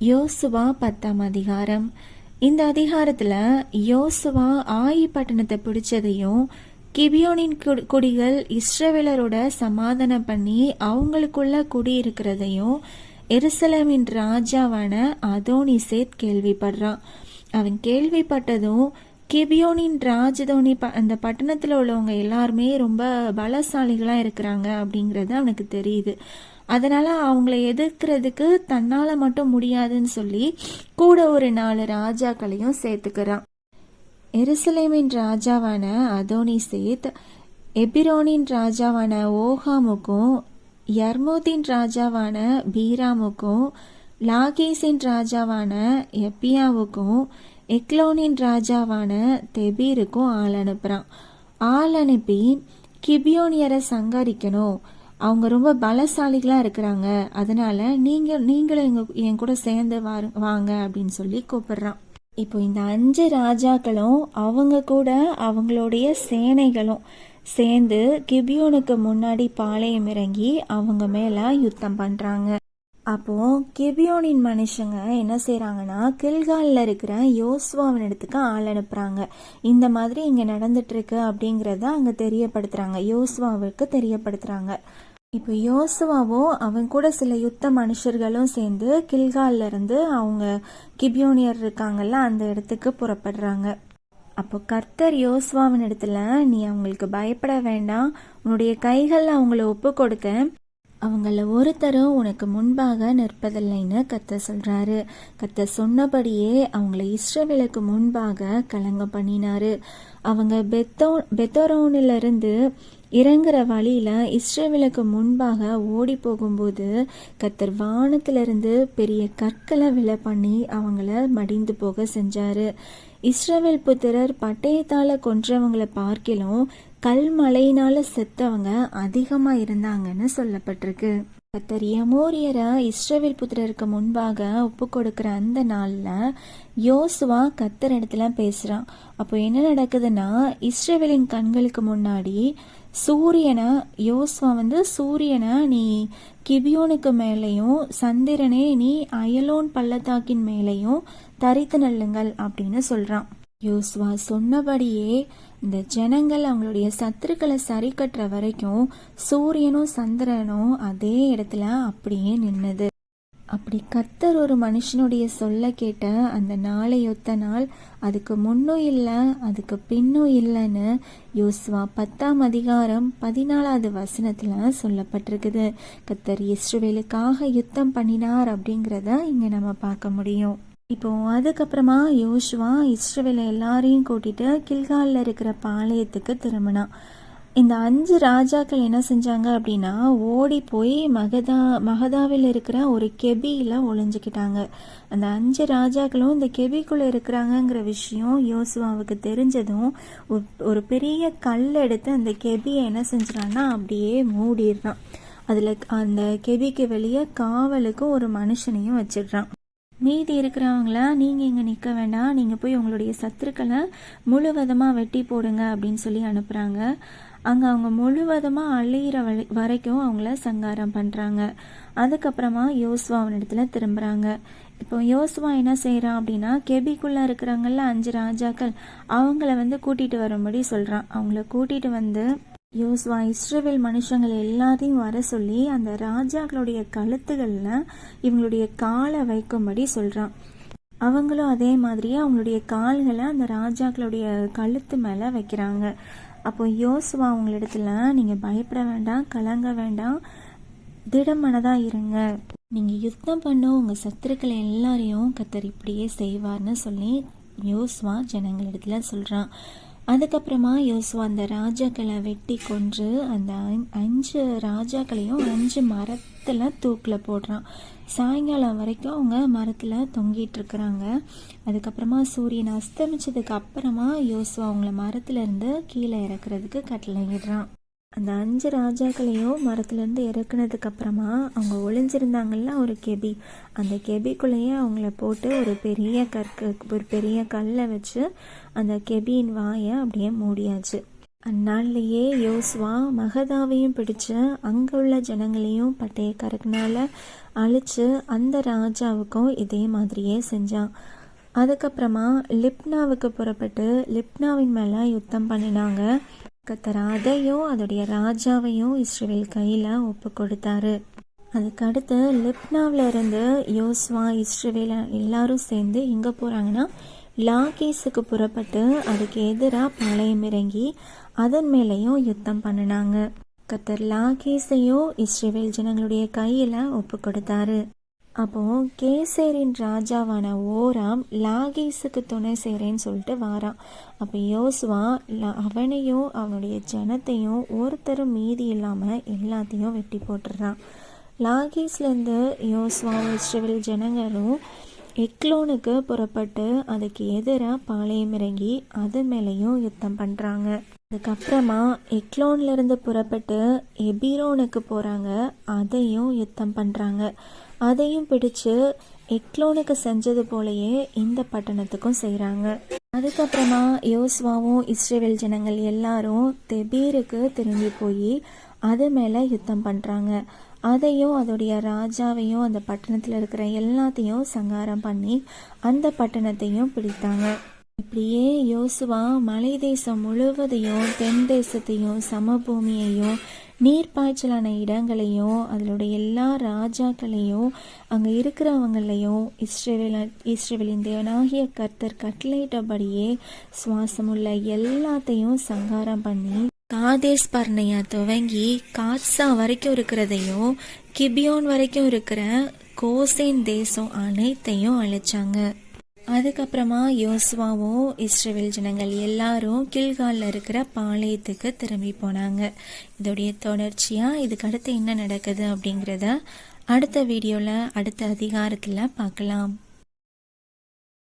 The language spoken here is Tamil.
யோசுவா பத்தாம் அதிகாரம். இந்த அதிகாரத்துல யோசுவா ஆயி பட்டணத்தை பிடிச்சதையும் கிபியோனின் குடிகள் இஸ்ரவேலரோட சமாதானம் பண்ணி அவங்களுக்குள்ள குடியிருக்கிறதையும் எருசலமின் ராஜாவான அதோனிசேத் கேள்விப்படுறான். அவன் கேள்விப்பட்டதும் கிபியோனின் ராஜதோனி ப அந்த பட்டணத்தில் உள்ளவங்க எல்லாருமே ரொம்ப பலசாலிகளாக இருக்கிறாங்க அப்படிங்கிறது அவனுக்கு தெரியுது. அதனால் அவங்கள எதிர்க்கிறதுக்கு தன்னால் மட்டும் முடியாதுன்னு சொல்லி கூட ஒரு நாலு ராஜாக்களையும் சேர்த்துக்கிறான். எருசலேமின் ராஜாவான அதோனி சேத் எபிரோனின் ராஜாவான ஓஹாமுக்கும் யர்மோத்தின் ராஜாவான பீராமுக்கும் லாகேஸின் ராஜாவான எப்பியாவுக்கும் எக்லோனின் ராஜாவான தெபீருக்கும் ஆள் அனுப்புகிறான் ஆள் அனுப்பி கிபியோனியரை சங்கரிக்கணும். அவங்க ரொம்ப பலசாலிகளாக இருக்கிறாங்க. அதனால நீங்கள் நீங்களும் எங்கள் என் கூட சேர்ந்து வாரு வாங்க அப்படின்னு சொல்லி கூப்பிடுறான். இப்போ இந்த அஞ்சு ராஜாக்களும் அவங்க கூட அவங்களுடைய சேனைகளும் சேர்ந்து கிபியோனுக்கு முன்னாடி பாளையம் இறங்கி அவங்க மேலே யுத்தம் பண்ணுறாங்க அப்போது கிபியோனின் மனுஷங்க என்ன செய்கிறாங்கன்னா கில்காலில் இருக்கிற யோஸ்வாவின் இடத்துக்கு ஆள் அனுப்புகிறாங்க இந்த மாதிரி இங்கே நடந்துட்டுருக்கு அப்படிங்கிறத அங்கே தெரியப்படுத்துகிறாங்க யோஸ்வாவுக்கு தெரியப்படுத்துகிறாங்க தெரியப்படுத்துறாங்க. இப்போ யோசுவாவோ அவன் கூட சில யுத்த மனுஷர்களும் சேர்ந்து கில்கால்ல இருந்து அவங்க கிபியோனியர் இருக்காங்கல்ல அந்த இடத்துக்கு புறப்படுறாங்க. அப்போ கர்த்தர் யோசுவாவின் இடத்துல நீ அவங்களுக்கு பயப்பட வேண்டாம். உன்னுடைய கைகளில் அவங்கள ஒப்பு கொடுத்தேன். அவங்கள ஒருத்தரும் உனக்கு முன்பாக நிற்பதில்லைன்னு கத்த சொல்றாரு. கத்த சொன்னபடியே அவங்கள இஸ்ரவேலுக்கு முன்பாக கலங்க பண்ணினாரு. அவங்க பெத்தோ பெத்தோரோனிலிருந்து இறங்குற வழியில இஸ்ரவேலுக்கு முன்பாக ஓடி போகும்போது கத்தர் வானத்திலிருந்து பெரிய கற்களை விழ பண்ணி அவங்கள மடிந்து போக செஞ்சாரு. இஸ்ரவேல் புத்திரர் பட்டயத்தால கொன்றவங்களை பார்க்கிலும் கல்மலையினால செத்தவங்க அதிகமா இருந்தாங்கன்னு சொல்லப்பட்டிருக்கு. கத்தர் எமோரியரை இஸ்ரவேல் புத்திரருக்கு முன்பாக ஒப்பு கொடுக்கிற அந்த நாள்ல யோசுவா கத்தர் இடத்துல பேசுறான். அப்போ என்ன நடக்குதுன்னா இஸ்ரவேலின் கண்களுக்கு முன்னாடி சூரியனை யோசுவா வந்து சூரியனை நீ கிபியோனுக்கு மேலேயும் சந்திரனே நீ அயலோன் பள்ளத்தாக்கின் மேலேயும் தரித்து நெல்லுங்கள் அப்படின்னு சொல்றான். யோசுவா சொன்னபடியே இந்த ஜனங்கள் அவங்களுடைய சத்துருக்களை சரி கட்டுற வரைக்கும் சூரியனும் சந்திரனும் அதே இடத்துல அப்படியே நின்னது. அப்படி கத்தர் ஒரு மனுஷனுடைய சொல்ல கேட்ட அந்த நாளையொத்த நாள் அதுக்கு முன்னும் இல்லை அதுக்கு பின்னும் இல்லைன்னு யோசுவா பத்தாம் அதிகாரம் பதினாலாவது வசனத்தில் சொல்லப்பட்டிருக்குது. கத்தர் இஸ்ரவேலுக்காக யுத்தம் பண்ணினார் அப்படிங்கிறத இங்கே நம்ம பார்க்க முடியும். இப்போ அதுக்கப்புறமா யோசுவா இஸ்ரவேல எல்லாரையும் கூட்டிட்டு கில்காலில் இருக்கிற பாளையத்துக்கு திரும்பினான் இந்த அஞ்சு ராஜாக்கள் என்ன செஞ்சாங்க அப்படின்னா ஓடி போய் மகதா மகதாவில் இருக்கிற ஒரு கெபியில் ஒளிஞ்சுக்கிட்டாங்க. அந்த அஞ்சு ராஜாக்களும் இந்த கெபிக்குள்ளே இருக்கிறாங்கங்கிற விஷயம் யோசுவாவுக்கு தெரிஞ்சதும் ஒரு- ஒரு பெரிய கல் எடுத்து அந்த கெபியை என்ன செஞ்சிடான்னா அப்படியே மூடிடுறான். அதில் அந்த கெபிக்கு வெளியே காவலுக்கு ஒரு மனுஷனையும் வச்சிடுறான். மீதி இருக்கிறவங்கள நீங்கள் இங்கே நிற்க வேண்டாம். நீங்கள் போய் உங்களுடைய சத்துருக்களை முழுவதமாக வெட்டி போடுங்க அப்படின்னு சொல்லி அனுப்புகிறாங்க அங்கே அவங்க முழுவதுமாக அழியிற வரை வரைக்கும் அவங்கள சங்காரம் பண்ணுறாங்க அதுக்கப்புறமா யோசுவா இடத்துல திரும்புகிறாங்க இப்போ யோசுவா என்ன செய்கிறான் அப்படின்னா கெபிக்குள்ளே இருக்கிறாங்கல்ல அஞ்சு ராஜாக்கள் அவங்கள வந்து கூட்டிகிட்டு வரும்படி சொல்கிறான் அவங்கள கூட்டிகிட்டு வந்து யோசுவா இஸ்ரேவேல் மனுஷங்கள் எல்லாத்தையும் வர சொல்லி அந்த ராஜாக்களுடைய கழுத்துகளில் இவங்களுடைய காலை வைக்கும்படி சொல்கிறான் அவங்களும் அதே மாதிரியே அவங்களுடைய கால்களை அந்த ராஜாக்களுடைய கழுத்து மேலே வைக்கிறாங்க. அப்போ யோசுவா அவங்களிடத்துல நீங்கள் பயப்பட வேண்டாம் கலங்க வேண்டாம். திடமனதாக இருங்க. நீங்கள் யுத்தம் பண்ண உங்கள் சத்துருக்களை எல்லாரையும் கத்தர் இப்படியே செய்வார்னு சொல்லி யோசுவா ஜனங்களிடத்துல சொல்கிறான் அதுக்கப்புறமா யோசுவா அந்த ராஜாக்களை வெட்டி கொன்று அந்த அஞ்சு ராஜாக்களையும் அஞ்சு மரத்தில் தூக்கில் போடுறான். சாயங்காலம் வரைக்கும் அவங்க மரத்தில் தொங்கிட்டு இருக்கிறாங்க. அதுக்கப்புறமா சூரியன் அஸ்தமிச்சதுக்கு அப்புறமா யோசுவா அவங்கள மரத்துலேருந்து கீழே இறக்குறதுக்கு கட்டளையிடுறான். அந்த அஞ்சு ராஜாக்களையும் மரத்துலேருந்து இறக்குனதுக்கு அப்புறமா அவங்க ஒளிஞ்சிருந்தாங்கல்ல ஒரு கெபி. அந்த கெபிக்குள்ளேயே அவங்கள போட்டு ஒரு பெரிய கற்க ஒரு பெரிய கல்லை வச்சு அந்த கெபியின் வாயை அப்படியே மூடியாச்சு. அந்நாள்லேயே யோசுவா மகதாவையும் பிடிச்சு அங்கே உள்ள ஜனங்களையும் பட்டைய பட்டயக்காரக்கனால அழிச்சு அந்த ராஜாவுக்கும் இதே மாதிரியே செஞ்சான். அதுக்கப்புறமா லிப்னாவுக்கு புறப்பட்டு லிப்னாவின் மேலே யுத்தம் பண்ணினாங்க. கத்தர் அதையும் அதோடைய ராஜாவையும் இஸ்ரேல் கையில் ஒப்பு கொடுத்தாரு. அதுக்கடுத்து லிப்னாவில் இருந்து யோஸ்வா இஸ்ரேல் எல்லாரும் சேர்ந்து எங்கே போகிறாங்கன்னா லாகேஸுக்கு புறப்பட்டு அதுக்கு எதிராக பாளையம் இறங்கி அதன் மேலேயும் யுத்தம் பண்ணினாங்க. கத்தர் லாகேஸையும் இஸ்ரேல் ஜனங்களுடைய கையில் ஒப்பு கொடுத்தாரு. அப்போது கேசேரின் ராஜாவான ஓராம் லாகேஸுக்கு துணை செய்கிறேன்னு சொல்லிட்டு வாரான். அப்போ யோசுவா அவனையும் அவனுடைய ஜனத்தையும் ஒருத்தரும் மீதி இல்லாமல் எல்லாத்தையும் வெட்டி போட்டுடுறான் லாகேஸ்லேருந்து யோசுவாவும் இஸ்ரேல் ஜனங்களும் எக்லோனுக்கு புறப்பட்டு அதுக்கு எதிராக பாளையம் இறங்கி அது மேலேயும் யுத்தம் பண்ணுறாங்க அதுக்கப்புறமா எக்லோன்ல இருந்து புறப்பட்டு எபிரோனுக்கு போகிறாங்க அதையும் யுத்தம் பண்ணுறாங்க அதையும் பிடிச்சு எக்லோனுக்கு செஞ்சது போலயே இந்த பட்டணத்துக்கும் செய்கிறாங்க அதுக்கப்புறமா யோஸ்வாவும் இஸ்ரேவேல் ஜனங்கள் எல்லாரும் தெபீருக்கு திரும்பி போய் அது மேலே யுத்தம் பண்ணுறாங்க அதையும் அதோடைய ராஜாவையும் அந்த பட்டணத்தில் இருக்கிற எல்லாத்தையும் சங்காரம் பண்ணி அந்த பட்டணத்தையும் பிடித்தாங்க. இப்படியே யோசுவா மலை தேசம் முழுவதையும் தென் தேசத்தையும் சமபூமியையும் நீர்ப்பாய்ச்சலான இடங்களையும் அதனுடைய எல்லா ராஜாக்களையும் அங்கே இருக்கிறவங்களையும் இஸ்ரேவேல இஸ்ரேவேலின் தேவனாகிய கர்த்தர் கட்டளையிட்டபடியே சுவாசமுள்ள எல்லாத்தையும் சங்காரம் பண்ணி காதேஸ் பர்ணையா துவங்கி காட்சா வரைக்கும் இருக்கிறதையும் கிபியோன் வரைக்கும் இருக்கிற கோசேன் தேசம் அனைத்தையும் அழைச்சாங்க. அதுக்கப்புறமா யோசுவாவோ இஸ்ரேல் ஜனங்கள் எல்லாரும் கில்காலில் இருக்கிற பாளையத்துக்கு திரும்பி போனாங்க. இதோடைய தொடர்ச்சியாக இதுக்கு அடுத்து என்ன நடக்குது அப்படிங்கிறத அடுத்த வீடியோவில் அடுத்த அதிகாரத்தில் பார்க்கலாம்.